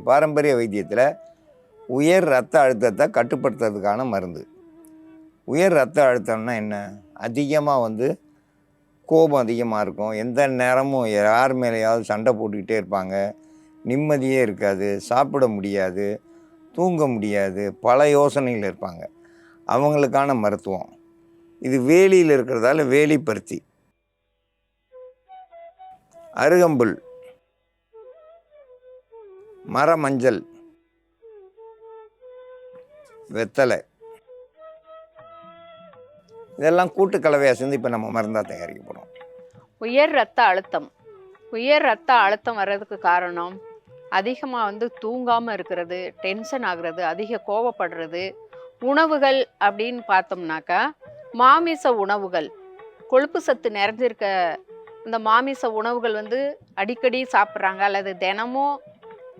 பாரம்பரிய வைத்தியத்தில் உயர் ரத்த அழுத்தத்தை கட்டுப்படுத்துறதுக்கான மருந்து. உயர் ரத்த அழுத்தம்னா என்ன? அதிகமாக வந்து கோபம் அதிகமாக இருக்கும். எந்த நேரமும் யார் மேலேயாவது சண்டை போட்டுக்கிட்டே இருப்பாங்க. நிம்மதியே இருக்காது. சாப்பிட முடியாது. தூங்க முடியாது. பல யோசனைகள் இருப்பாங்க. அவங்களுக்கான மருத்துவம். இது வேலியில் இருக்கிறதால வேலி பருத்தி அருகம்புல். மரமஞ்சள் வெத்தலை. இதெல்லாம் கூட்டு கலவையாக சேர்ந்து இப்போ நம்ம மருந்தாக தயாரிக்க போகிறோம் உயர் ரத்த அழுத்தம். உயர் ரத்த அழுத்தம் வர்றதுக்கு காரணம் அதிகமாக வந்து தூங்காமல் இருக்கிறது டென்ஷன் ஆகுறது அதிக கோவப்படுறது. உணவுகள் அப்படின்னு பார்த்தோம்னாக்கா மாமிச உணவுகள். கொழுப்பு சத்து நிறைஞ்சிருக்க இந்த மாமிச உணவுகள் வந்து அடிக்கடி சாப்பிட்றாங்க அல்லது தினமும்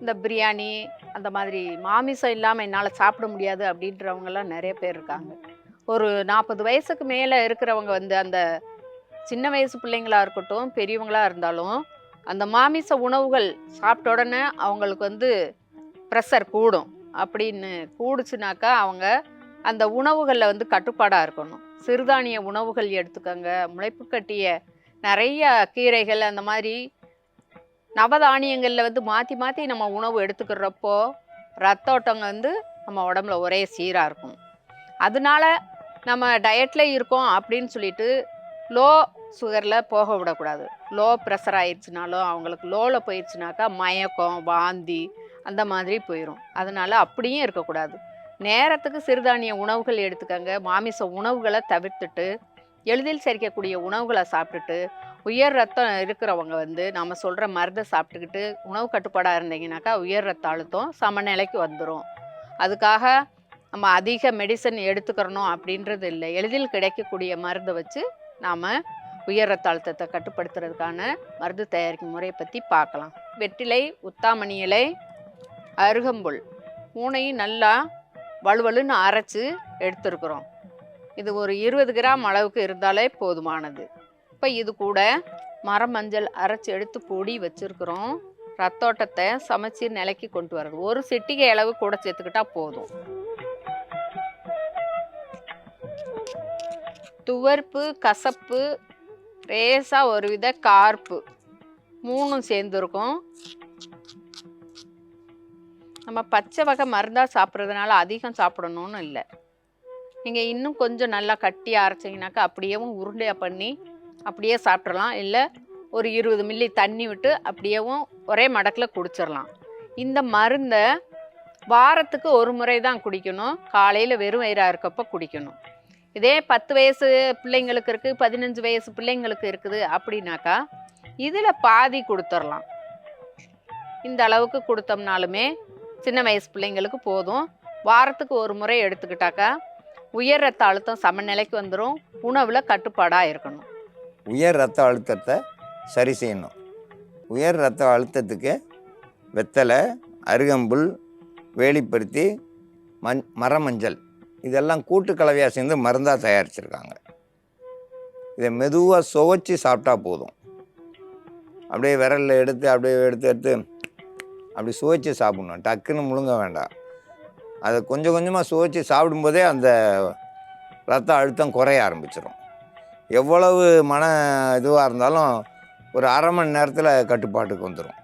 இந்த பிரியாணி அந்த மாதிரி மாமிசம் இல்லாமல் என்னால் சாப்பிட முடியாது அப்படின்றவங்கெல்லாம் நிறைய பேர் இருக்காங்க. ஒரு நாற்பது வயசுக்கு மேலே இருக்கிறவங்க வந்து அந்த சின்ன வயசு பிள்ளைங்களா இருக்கட்டும் பெரியவங்களாக இருந்தாலும் அந்த மாமிச உணவுகள் சாப்பிட்ட உடனே அவங்களுக்கு வந்து ப்ரெஷர் கூடும். அப்படின்னு கூடுச்சுனாக்கா அவங்க அந்த உணவுகளில் வந்து கட்டுப்பாடாக இருக்கணும். சிறுதானிய உணவுகள் எடுத்துக்கோங்க முளைப்பு கட்டிய நிறைய கீரைகள் அந்த மாதிரி நவதானியங்களில் வந்து மாற்றி மாற்றி நம்ம உணவு எடுத்துக்கிறப்போ ரத்த ஓட்டங்க வந்து நம்ம உடம்புல ஒரே சீராக இருக்கும். அதனால நம்ம டயட்டில் இருக்கோம் அப்படின்னு சொல்லிட்டு லோ சுகரில் போக விடக்கூடாது. லோ ப்ரெஷர் ஆயிடுச்சுனாலும் அவங்களுக்கு லோவில் போயிடுச்சுனாக்கா மயக்கம் வாந்தி அந்த மாதிரி போயிடும் அதனால அப்படியும் இருக்கக்கூடாது. நேரத்துக்கு சிறுதானிய உணவுகள் எடுத்துக்கங்க. மாமிச உணவுகளை தவிர்த்துட்டு எளிதில் செரிக்கக்கூடிய உணவுகளை சாப்பிட்டுட்டு உயர் ரத்தம் இருக்கிறவங்க வந்து நாம் சொல்கிற மருந்தை சாப்பிட்டுக்கிட்டு உணவு கட்டுப்பாடாக இருந்தீங்கன்னாக்கா உயர் ரத்த அழுத்தம் சமநிலைக்கு வந்துடும் அதுக்காக நம்ம அதிக மெடிசன் எடுத்துக்கிறணும் அப்படின்றது இல்லை. எளிதில் கிடைக்கக்கூடிய மருந்தை வச்சு நாம் உயர் ரத்த அழுத்தத்தை கட்டுப்படுத்துறதுக்கான மருந்து தயாரிக்கும் முறையை பற்றி பார்க்கலாம். வெற்றிலை உத்தாமணி இலை அருகம்புல் மூணையும் நல்லா வலுவலுன்னு அரைச்சி எடுத்துருக்குறோம். இது ஒரு இருபது கிராம் அளவுக்கு இருந்தாலே போதுமானது. இப்போ இது கூட மரமஞ்சள் அரைச்சி எடுத்து பொடி வச்சுருக்குறோம். ரத்தோட்டத்தை சமைச்சு நிலைக்கு கொண்டு வர்றது. ஒரு சிட்டிகை அளவு கூட சேர்த்துக்கிட்டா போதும். துவர்ப்பு கசப்பு லேசாக ஒரு வித கார்ப்பு. மூணும் சேர்ந்துருக்கும். நம்ம பச்சை வகை மருந்தாக சாப்பிட்றதுனால அதிகம் சாப்பிடணும்னு இல்லை. நீங்கள் இன்னும் கொஞ்சம் நல்லா கட்டி அரைச்சிங்கனாக்கா அப்படியேவும் உருண்டையாக பண்ணி அப்படியே சாப்பிட்றலாம் இல்லை ஒரு இருபது மில்லி தண்ணி விட்டு அப்படியேவும் ஒரே மடக்கில் குடிச்சிடலாம் இந்த மருந்தை வாரத்துக்கு ஒரு முறை தான் குடிக்கணும். காலையில் வெறும் வயிறாக இருக்கப்போ குடிக்கணும். இதே பத்து வயசு பிள்ளைங்களுக்கு இருக்குது பதினஞ்சு வயசு பிள்ளைங்களுக்கு இருக்குது அப்படின்னாக்கா இதில் பாதி கொடுத்துடலாம் இந்த அளவுக்கு கொடுத்தோம்னாலுமே சின்ன வயசு பிள்ளைங்களுக்கு போதும். வாரத்துக்கு ஒரு முறை எடுத்துக்கிட்டாக்கா உயர் ரத்த அழுத்தம் சமநிலைக்கு வந்துடும் உணவில் கட்டுப்பாடாக இருக்கணும். உயர் ரத்த அழுத்தத்தை சரி செய்யணும். உயர் ரத்த அழுத்தத்துக்கு வெத்தலை அருகம்புல் வேலிப்பருத்தி மஞ் மரமஞ்சள் இதெல்லாம் கூட்டு கலவையாக சேர்ந்து மருந்தாக தயாரிச்சிருக்காங்க. இதை மெதுவாக சுவைச்சி சாப்பிட்டா போதும். அப்படியே விரலில் எடுத்து அப்படியே எடுத்து எடுத்து அப்படி சுவைச்சி சாப்பிடணும். டக்குன்னு முழுங்க வேண்டாம். அதை கொஞ்சம் கொஞ்சமாக சுவைச்சி சாப்பிடும்போதே அந்த ரத்த அழுத்தம் குறைய ஆரம்பிச்சிடும் எவ்வளவு மன இதுவாக இருந்தாலும் ஒரு அரை மணி நேரத்தில் கட்டுப்பாட்டுக்கு வந்துடும்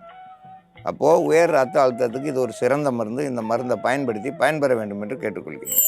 அப்போது உயர் ரத்த அழுத்தத்துக்கு இது ஒரு சிறந்த மருந்து. இந்த மருந்தை பயன்படுத்தி பயன்பெற வேண்டும் என்று கேட்டுக்கொள்கிறேன்.